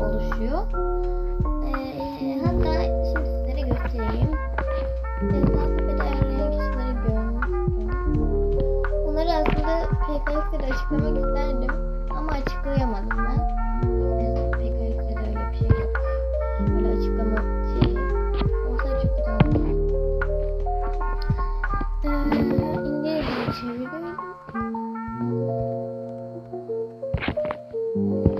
oluşuyor. Ee, hatta şimdi sizlere göstereyim. Mesafe değerleyen kişileri görmüştüm. Bunları aslında PKX'de açıklamak isterdim ama açıklayamadım ben. PKX'de öyle bir şey yok. Böyle açıklama şey. Olsa açıklayamadım. Ee, İngilizce çevirdim. Thank you.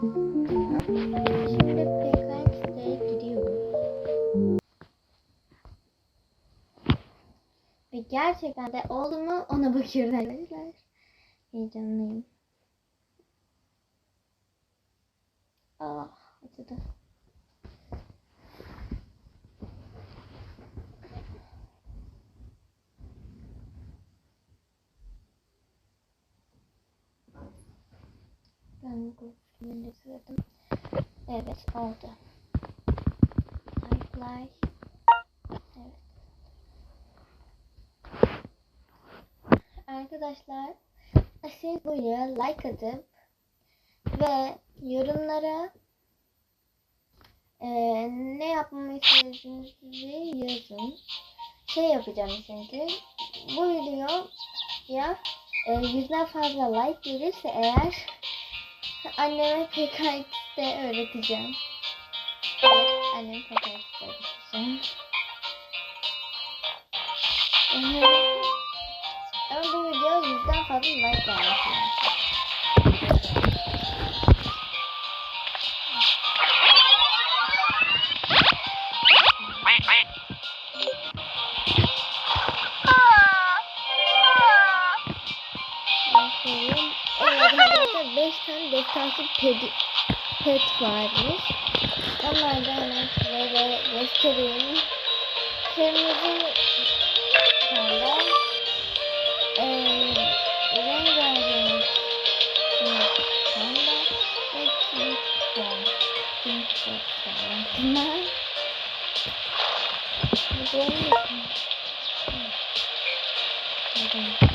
Şimdi PKX'de gidiyoruz. Ve gerçekten de oldu mu ona bakıyoruz arkadaşlar. Heyecanlıyım. Ah acıdı. Ben filmini sıraladım. Evet oldu. Firefly. Evet. Arkadaşlar siz bu videoya like atıp ve yorumlara eee, ne yapmamı istediğinizi yazın. Şey yapacağım çünkü bu video ya e, yüzden fazla like gelirse eğer anneme PKX'de öğreteceğim. Evet, annem PKX'de öğreteceğim. Ama bu video yüzden fazla like gelmesi 5 tane destansı pedi, pet varmış. Onları da hemen şöyle göstereyim. Kırmızı panda. Eee rengarenk panda ve pink panda. Pink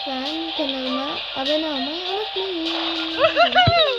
lütfen kanalıma abone olmayı unutmayın.